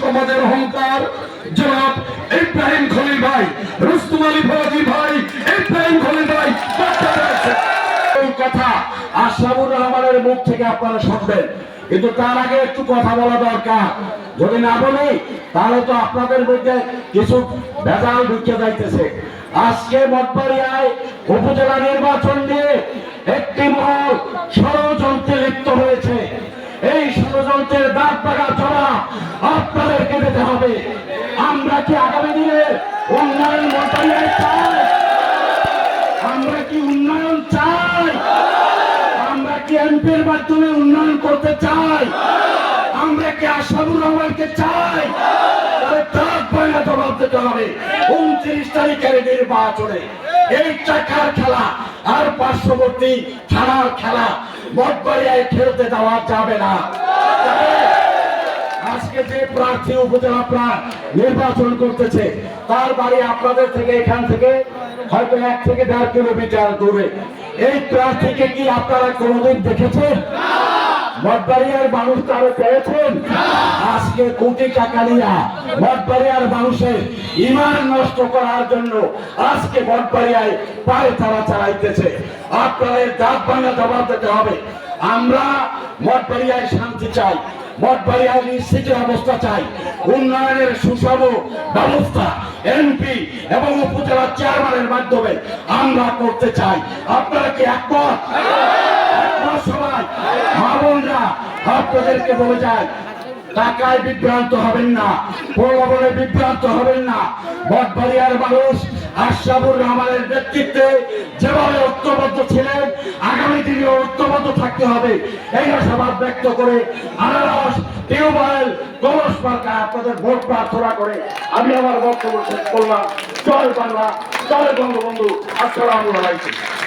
সমাজের অহংকার। জনাব ইব্রাহিম খলিল ভাই, রুস্তুম আলী ফরাজি ভাই, ইব্রাহিম খলিল ভাই এই কথা আশরাফুর রহমানের মুখ থেকে আপনারা শুনবেন। কিন্তু তার আগে একটু কথা বলা দরকার। যদি না বলি, তাহলে তো আপনাদের মধ্যে কিছু ভেজাল ঢুকে যাইতেছে। আজকে মঠবাড়িয়ায় উপজেলা নির্বাচন নিয়ে একটি মহল ষড়যন্ত্রের দাঁত পাকা চলা আপনাদেরকে দিতে হবে। আমরা কি আগামী দিনে উন্নয়ন মঠবাড়িয়ায় চাই? আমরা কি উন্নয়ন চাই? আমরা কি এমপির মাধ্যমে উন্নয়ন করতে চাই? আমরা কি আসাদুর রহমানকে চাই? খেলা আর পার্শ্ববর্তী থানার খেলা, মঠবাড়িয়ায় খেলতে দেওয়া যাবে না। আজকে যে প্রার্থী উপজেলা নির্বাচন করতেছে, তার বাড়ি আপনাদের থেকে, এখান থেকে, হয়তো এক থেকে দেড় কিলোমিটার দূরে। এই প্রার্থীকে কি আপনারা কোনোদিন দেখেছেন? মানুষের ইমান নষ্ট করার জন্য আজকে পায়ে তারা চালাইতেছে। আপনাদের দাঁত ভাঙা জবাব দিতে হবে। আমরা মঠবাড়িয়ায় শান্তি চাই। মঠবাড়িয়ায় নিশ্চিতের অবস্থা চাই। উন্নয়নের সুষম ব্যবস্থা এমপি এবং উপজেলা চেয়ারম্যানের মাধ্যমে আমরা করতে চাই। আপনারা কি এক সবাই? মা আপনাদেরকে বলে যায় টাকায় বিভ্রান্ত হবেন না প্রলোভনে বিভ্রান্ত হবেন না। মঠবাড়িয়ার মানুষ আশরাফুর রহমানের নেতৃত্বে যেভাবে ঐক্যবদ্ধ ছিলেন, আগামী দিনে ঐক্যবদ্ধ থাকতে হবে। এই আশাবাদ ব্যক্ত করে আনারস, টিউবওয়েল কলস মার্কা আপনাদের ভোট প্রার্থনা করে আমি আমার বক্তব্য শেষ করলাম। জয় বাংলা, জয় বঙ্গবন্ধু। আসসালামু আলাইকুম।